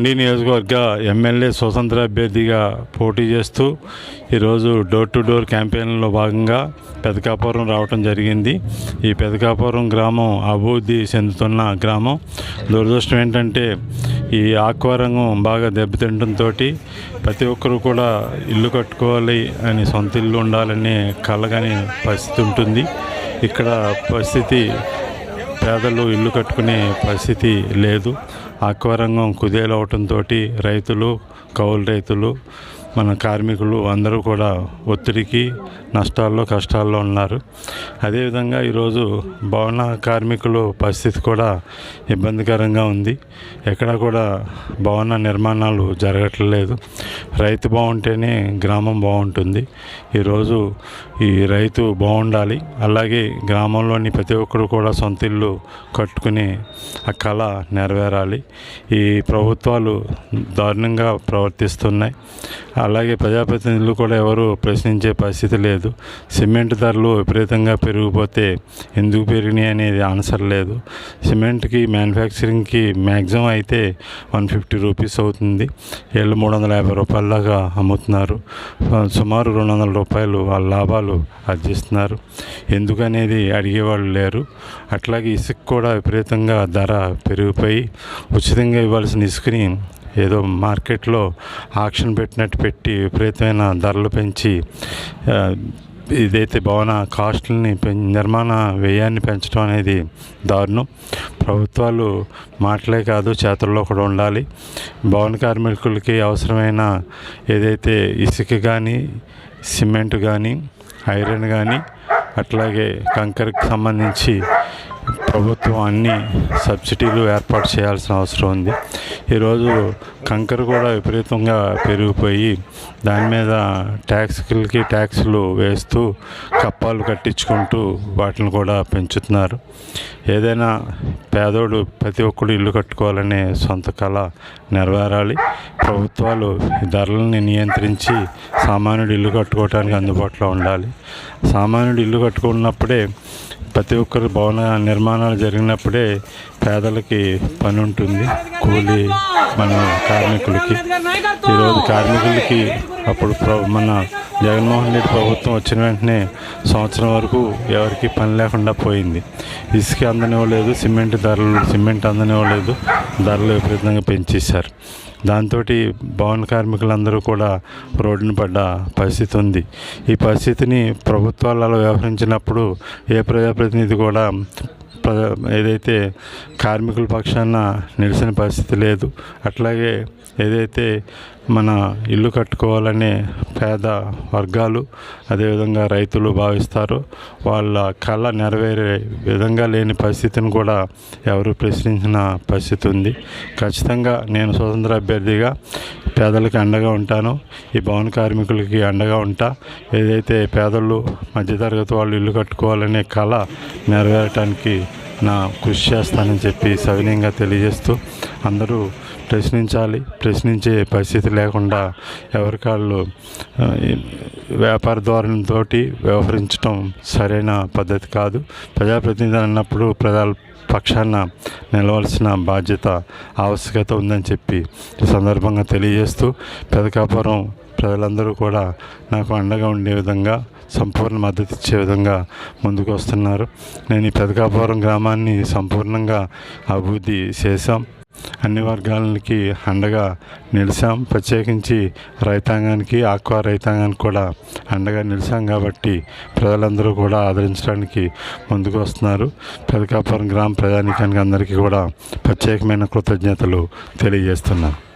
ఉండి నియోజకవర్గ ఎమ్మెల్యే స్వతంత్ర అభ్యర్థిగా పోటీ చేస్తూ ఈరోజు డోర్ టు డోర్ క్యాంపెయిన్లో భాగంగా పెదకాపురం రావటం జరిగింది. ఈ పెదకాపురం గ్రామం అభివృద్ధి చెందుతున్న గ్రామం. దురదృష్టం ఏంటంటే ఈ ఆక్వారంగం బాగా దెబ్బతింటంతో ప్రతి ఒక్కరూ కూడా ఇల్లు కట్టుకోవాలి అని సొంత ఇల్లు ఉండాలని కలగని పరిస్థితి ఉంటుంది. ఇక్కడ పరిస్థితి పేదలు ఇల్లు కట్టుకునే పరిస్థితి లేదు. ఆక్వారంగం కుదేలవటంతో రైతులు కౌలు రైతులు మన కార్మికులు అందరూ కూడా ఒత్తిడికి నష్టాల్లో కష్టాల్లో ఉన్నారు. అదేవిధంగా ఈరోజు భవన కార్మికులు పరిస్థితి కూడా ఇబ్బందికరంగా ఉంది. ఎక్కడా కూడా భవన నిర్మాణాలు జరగట్లేదు. రైతు బాగుంటేనే గ్రామం బాగుంటుంది. ఈరోజు ఈ రైతు బాగుండాలి. అలాగే గ్రామంలోని ప్రతి ఒక్కరు కూడా సొంత ఇల్లు కట్టుకుని ఆ కళ నెరవేరాలి. ఈ ప్రభుత్వాలు దారుణంగా ప్రవర్తిస్తున్నాయి. అలాగే ప్రజాప్రతినిధులు కూడా ఎవరు ప్రశ్నించే పరిస్థితి లేదు. సిమెంట్ ధరలు విపరీతంగా పెరిగిపోతే ఎందుకు పెరిగినాయి అనేది ఆన్సర్ లేదు. సిమెంట్కి మ్యానుఫ్యాక్చరింగ్కి మ్యాక్సిమం అయితే వన్ ఫిఫ్టీ రూపీస్ అవుతుంది. ఏళ్ళు మూడు వందల యాభై రూపాయలదాకా అమ్ముతున్నారు. సుమారు రెండు వందల రూపాయలు వాళ్ళ లాభాలు ఆర్జిస్తున్నారు. ఎందుకనేది అడిగేవాళ్ళు లేరు. అట్లాగే ఇసుక కూడా విపరీతంగా ధర పెరిగిపోయి ఉచితంగా ఇవ్వాల్సిన ఇసుకని ఏదో మార్కెట్లో ఆక్షన్ పెట్టినట్టు పెట్టి విపరీతమైన ధరలు పెంచి ఇదైతే భవన కాస్ట్లని నిర్మాణ వ్యయాన్ని పెంచడం అనేది దారుణం. ప్రభుత్వాలు మాటలే కాదు చేతుల్లో కూడా ఉండాలి. భవన కార్మికులకి అవసరమైన ఏదైతే ఇసుక కానీ సిమెంట్ కానీ ఐరన్ కానీ అట్లాగే కంకర్కి సంబంధించి ప్రభుత్వం అన్ని సబ్సిడీలు ఏర్పాటు చేయాల్సిన అవసరం ఉంది. ఈరోజు కంకర కూడా విపరీతంగా పెరిగిపోయి దాని మీద ట్యాక్స్లకి ట్యాక్సులు వేస్తూ కప్పాలు కట్టించుకుంటూ వాటిని కూడా పెంచుతున్నారు. ఏదైనా పేదోడు ప్రతి ఒక్కడు ఇల్లు కట్టుకోవాలనే సొంత కళ నెరవేరాలి. ప్రభుత్వాలు ధరలని నియంత్రించి సామాన్యుడు ఇల్లు కట్టుకోవడానికి అందుబాటులో ఉండాలి. సామాన్యుడు ఇల్లు కట్టుకున్నప్పుడే ప్రతి ఒక్కరు భవన నిర్మాణాలు జరిగినప్పుడే పేదలకి పని ఉంటుంది కూలి మన కార్మికులకి. ఈరోజు కార్మికులకి అప్పుడు ప్ర- మన జగన్మోహన్ రెడ్డి ప్రభుత్వం వచ్చిన వెంటనే సంవత్సరం వరకు ఎవరికి పని లేకుండా పోయింది. ఇసుక అందనివ్వలేదు సిమెంట్ ధరలు సిమెంట్ అందనివ్వలేదు ధరలు విపరీతంగా పెంచేశారు. దాంతో భవన కార్మికులందరూ కూడా రోడ్డున పడ్డ పరిస్థితి ఉంది. ఈ పరిస్థితిని ప్రభుత్వాలు అలా వ్యవహరించినప్పుడు ఏ ప్రజాప్రతినిధి కూడా ఏదైతే కార్మికుల పక్షాన నిలిచిన పరిస్థితి లేదు అట్లాగే ఏదైతే మన ఇల్లు కట్టుకోవాలనే పేద వర్గాలు అదేవిధంగా రైతులు భావిస్తారు. వాళ్ళ కళ నెరవేరే విధంగా లేని పరిస్థితిని కూడా ఎవరు ప్రశ్నించిన పరిస్థితి ఉంది. ఖచ్చితంగా నేను స్వతంత్ర అభ్యర్థిగా పేదలకు అండగా ఉంటాను. ఈ భవన కార్మికులకి అండగా ఉంటా. ఏదైతే పేదలు మధ్యతరగతి వాళ్ళు ఇల్లు కట్టుకోవాలనే కళ నెరవేరటానికి నా కృషి చేస్తానని చెప్పి సవినయంగా తెలియజేస్తూ అందరూ ప్రశ్నించాలి ప్రశ్నించే పరిస్థితి లేకుండా ఎవరికాళ్ళు కాళ్ళు వ్యాపార ధోరణితో వ్యవహరించడం సరైన పద్ధతి కాదు. ప్రజాప్రతినిధి అన్నప్పుడు ప్రజా పక్షాన నిలవాల్సిన బాధ్యత ఆవశ్యకత ఉందని చెప్పి ఈ సందర్భంగా తెలియజేస్తూ పెదకాపురం ప్రజలందరూ కూడా నాకు అండగా ఉండే విధంగా సంపూర్ణ మద్దతు ఇచ్చే విధంగా ముందుకు వస్తున్నారు నేను ఈ పెదకాపురం గ్రామాన్ని సంపూర్ణంగా అభివృద్ధి చేశాం. అన్ని వర్గాలకి అండగా నిలిచాం. ప్రత్యేకించి రైతాంగానికి ఆక్వా రైతాంగానికి కూడా అండగా నిలిచాం కాబట్టి ప్రజలందరూ కూడా ఆదరించడానికి ముందుకు వస్తున్నారు పెదకాపురం గ్రామ ప్రజానికానికి అందరికీ కూడా ప్రత్యేకమైన కృతజ్ఞతలు తెలియజేస్తున్నాను.